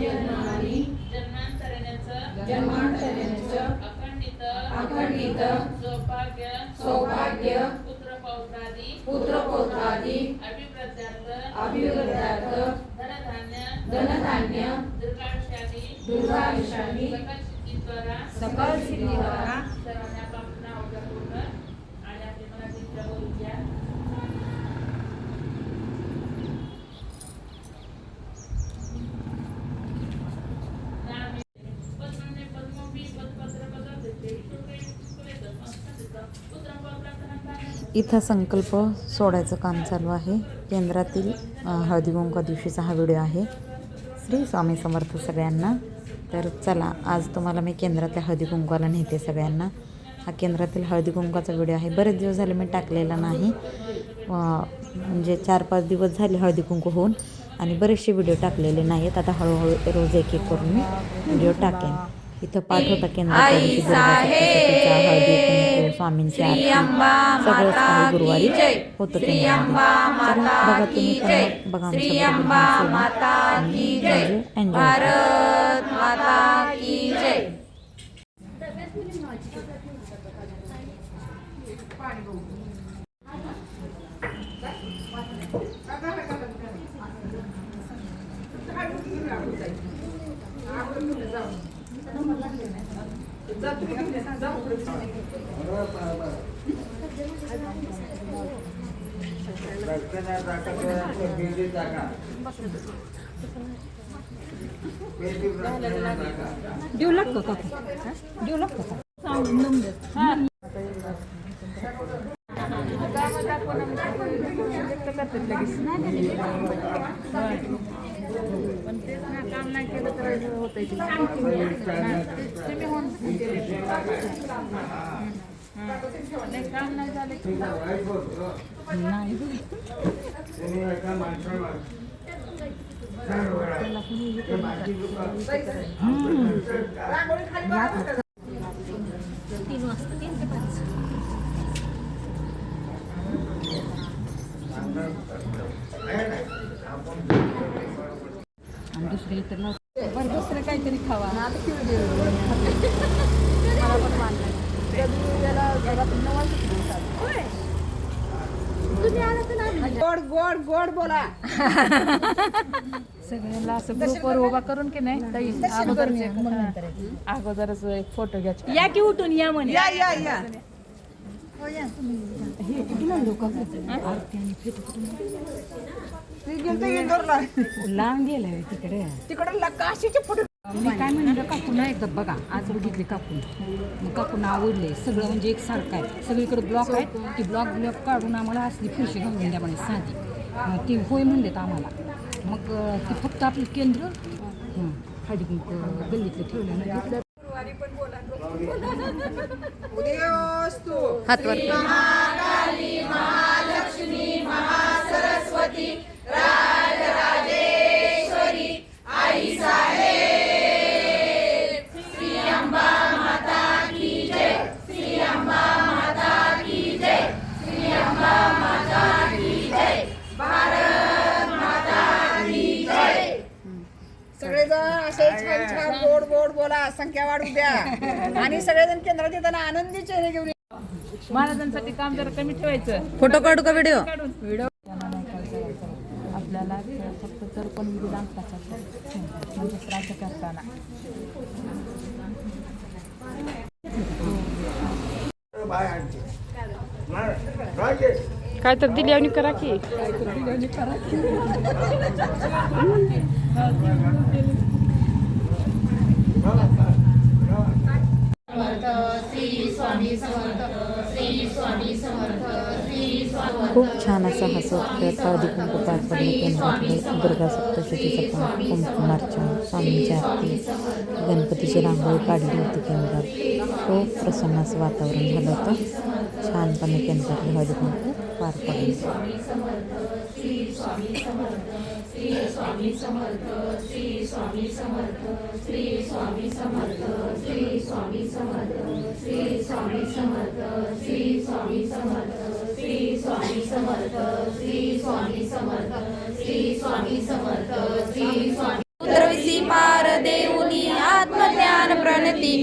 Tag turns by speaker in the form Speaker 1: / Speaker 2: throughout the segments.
Speaker 1: यजमानी
Speaker 2: जन्मांतरण्याचं
Speaker 1: जन्मांतराचं
Speaker 2: अखंडित
Speaker 1: अखंडित
Speaker 2: सौभाग्य
Speaker 1: सौभाग्य
Speaker 2: पुत्रपौत्रादी
Speaker 1: पुत्रपौत्रादी
Speaker 2: अभिवृद्ध्यार्थ
Speaker 1: अभिवृद्ध्यार्थ
Speaker 2: धनधान्य
Speaker 1: धनधान्य
Speaker 2: सकल सिद्धीद्वारा
Speaker 1: सकल सिद्धीद्वारा
Speaker 3: इथं संकल्प सोडायचं काम चालू आहे. केंद्रातील हळदीकुंक दिवशीचा हा व्हिडिओ आहे. श्री स्वामी समर्थ सगळ्यांना. तर चला आज तुम्हाला मी केंद्रातल्या हळदीकुंकवाला नेते सगळ्यांना. हा केंद्रातील हळदीकुंकाचा व्हिडिओ आहे. बरेच दिवस झाले मी टाकलेला नाही. म्हणजे चार पाच दिवस झाले हळदीकुंकू होऊन आणि बरेचसे व्हिडिओ टाकलेले नाहीत. आता हळूहळू रोज एक एक करून मी व्हिडिओ टाकेन. इथं पाठ होता केंद्रात त्या दिवशी दुर्गा सप्तशतीचा, हळदी कुंकू स्वामींची सगळंच काही गुरुवारी होतं बघा तुम्ही बघा एन्जॉय
Speaker 1: देऊ लागतो का?
Speaker 3: देऊ लागतो का? देऊ लागतो का आणि दुसरे इतर लावतो बरं दुसरं काहीतरी खावा.
Speaker 1: गोड गोड गोड बोला.
Speaker 4: सगळ्यांना असं ग्रुपवर उभा करून की नाही ताई अगोदर अगोदरच एक फोटो घ्यायचा या की उठून या म्हणे.
Speaker 1: या या या. ती गेलते इंदोरला
Speaker 3: लांब गेलाय तिकडे
Speaker 1: तिकडे काशीचे
Speaker 3: मी काय म्हणलं काकून एकदा बघा आज बघितले काकून मग काकून आवडले सगळं म्हणजे एक सारखं आहे सगळीकडे ब्लॉक आहेत ती ब्लॉक ब्लॉक काढून आम्हाला असली फरशी घालून द्या म्हणे साधी मग ती होय म्हणलेत आम्हाला मग ती फक्त आपलं केंद्र हं, गल्लीतलं ठेवलं ना
Speaker 1: उदयोस्तु. सगळेजण बोला संख्या वाढू द्या. आणि सगळेजण केंद्रात येताना आनंदी चेहरे घेऊन या.
Speaker 4: महाराजांसाठी काम जरा कमी ठेवायचं.
Speaker 3: फोटो काढू का व्हिडिओ
Speaker 4: आपल्याला फक्त तर पण विधी दाखवायचा म्हणजे श्राद्ध करताना. काय तर दिली आणि करा की.
Speaker 3: खूप छान असा हसत खेळत हळदी कुंकू पडले केंद्रातले दुर्गा सप्तशतीचा पाठ कुंकुमार्चन स्वामींची आरती. गणपतीची रांगोळी काढली होती केंद्रात. खूप प्रसन्न असं वातावरण झालं होतं. छानपणे केंद्रातले हळदी कुंकू. पार पाडू
Speaker 1: सर्वसी पार
Speaker 3: देऊनी आत्मज्ञान प्रणती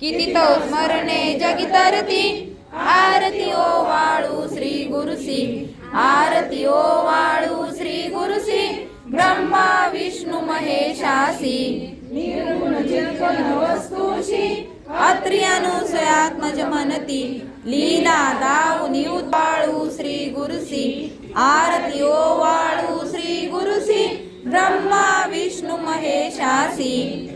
Speaker 3: किती तो स्मरणे जगितरती. आरती ओ वाळू श्री गुरुसी आरती ओ वाळू श्री गुरुसी ब्रह्मा विष्णू महेशासी अत्री अनुसयात्मज मनती. लीला दाऊनी उद्वाळू श्री गुरुसी आरती ओ वाळू श्री गुरुसी ब्रह्मा विष्णु महेशासी